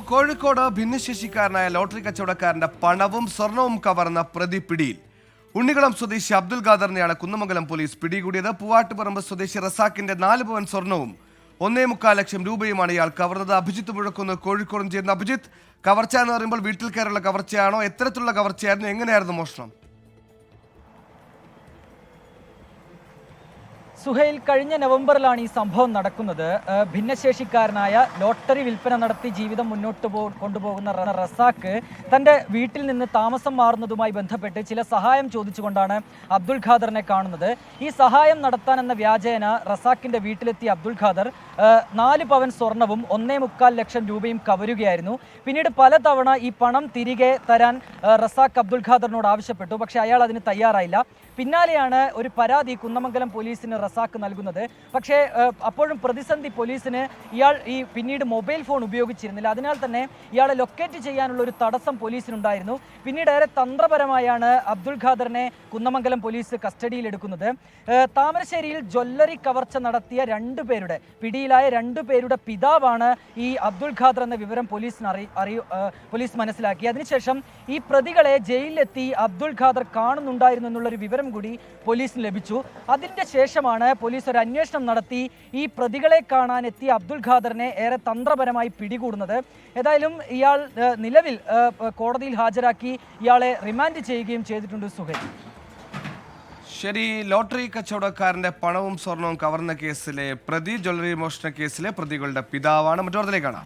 Kozhikode ഭിന്നശേഷിക്കാരനായ lottery കച്ചവടക്കാരന്റെ പണവും സ്വർണവും കവർന്ന പ്രതി പിടിയിൽ. ഉണ്ണികുളം സ്വദേശി അബ്ദുൽ ഖാദറിനെയാണ് കുന്നമംഗലം പോലീസ് പിടികൂടിയത്. പൂവാട്ടുപറമ്പ് സ്വദേശി റസാക്കിന്റെ നാല് പവൻ സ്വർണവും ഒന്നേ മുക്കാൽ ലക്ഷം രൂപയുമാണ് ഇയാൾ കവർന്നത്. അഭിജിത്ത് മുഴക്കുന്ന് കോഴിക്കോടും ചേരുന്ന അഭിജിത്ത്. കവർച്ച എന്ന് പറയുമ്പോൾ വീട്ടിൽ കയറുള്ള കവർച്ചയാണോ? എത്തരത്തിലുള്ള കവർച്ചയായിരുന്നു? എങ്ങനെയായിരുന്നു മോഷണം? സുഹൈൽ കഴിഞ്ഞ നവംബറിലാണ് ഈ സംഭവം നടക്കുന്നത്. ഭിന്നശേഷിക്കാരനായ ലോട്ടറി വിൽപ്പന നടത്തി ജീവിതം മുന്നോട്ട് പോ കൊണ്ടുപോകുന്ന റസാക്ക് തന്റെ വീട്ടിൽ നിന്ന് താമസം മാറുന്നതുമായി ബന്ധപ്പെട്ട് ചില സഹായം ചോദിച്ചുകൊണ്ടാണ് അബ്ദുൽ ഖാദറിനെ കാണുന്നത്. ഈ സഹായം നടത്താൻ എന്ന വ്യാജേന റസാക്കിന്റെ വീട്ടിലെത്തിയ അബ്ദുൽ ഖാദർ നാല് പവൻ സ്വർണവും ഒന്നേ മുക്കാൽ ലക്ഷം രൂപയും കവരുകയായിരുന്നു. പിന്നീട് പലതവണ ഈ പണം തിരികെ തരാൻ റസാക്ക് അബ്ദുൽ ഖാദറിനോട് ആവശ്യപ്പെട്ടു. പക്ഷേ അയാൾ അതിന് തയ്യാറായില്ല. പിന്നാലെയാണ് ഒരു പരാതി കുന്നമംഗലം പോലീസിന് റസാക്ക് നൽകുന്നത്. പക്ഷേ അപ്പോഴും പ്രതിസന്ധി പോലീസിന് ഇയാൾ ഈ പിന്നീട് മൊബൈൽ ഫോൺ ഉപയോഗിച്ചിരുന്നില്ല. അതിനാൽ തന്നെ ഇയാളെ ലൊക്കേറ്റ് ചെയ്യാനുള്ള ഒരു തടസ്സം പോലീസിനുണ്ടായിരുന്നു. പിന്നീട് ഏറെ തന്ത്രപരമായാണ് അബ്ദുൾ ഖാദറിനെ കുന്നമംഗലം പോലീസ് കസ്റ്റഡിയിലെടുക്കുന്നത് താമരശ്ശേരിയിൽ ജ്വല്ലറി കവർച്ച നടത്തിയ രണ്ടു പേരുടെ പിടിയിലായ രണ്ടു പേരുടെ പിതാവാണ് ഈ അബ്ദുൾ ഖാദർ എന്ന വിവരം പോലീസിന് അറി അറിയ പോലീസ് മനസ്സിലാക്കി. അതിനുശേഷം ഈ പ്രതികളെ ജയിലിലെത്തി അബ്ദുൾ ഖാദർ കാണുന്നുണ്ടായിരുന്നു എന്നുള്ളൊരു വിവരം കൂടി പോലീസിന് ലഭിച്ചു. അതിന്റെ ശേഷമാണ് പോലീസ് ഒരു അന്വേഷണം നടത്തി ഈ പ്രതികളെ കാണാൻ എത്തിയ അബ്ദുൽ ഖാദറിനെ ഏറെ തന്ത്രപരമായി പിടികൂടുന്നത്. ഏതായാലും ഇയാൾ നിലവിൽ കോടതിയിൽ ഹാജരാക്കി ഇയാളെ റിമാൻഡ് ചെയ്യുകയും ചെയ്തിട്ടുണ്ട് സുഹൈൽ. ശരി ലോട്ടറി കച്ചവടക്കാരന്റെ പണവും സ്വർണവും കവർന്ന കേസിലെ പ്രതി ജ്വല്ലറി മോഷണ കേസിലെ പ്രതികളുടെ പിതാവാണ്. മറ്റൊരുത്തിലേക്ക് കാണാം.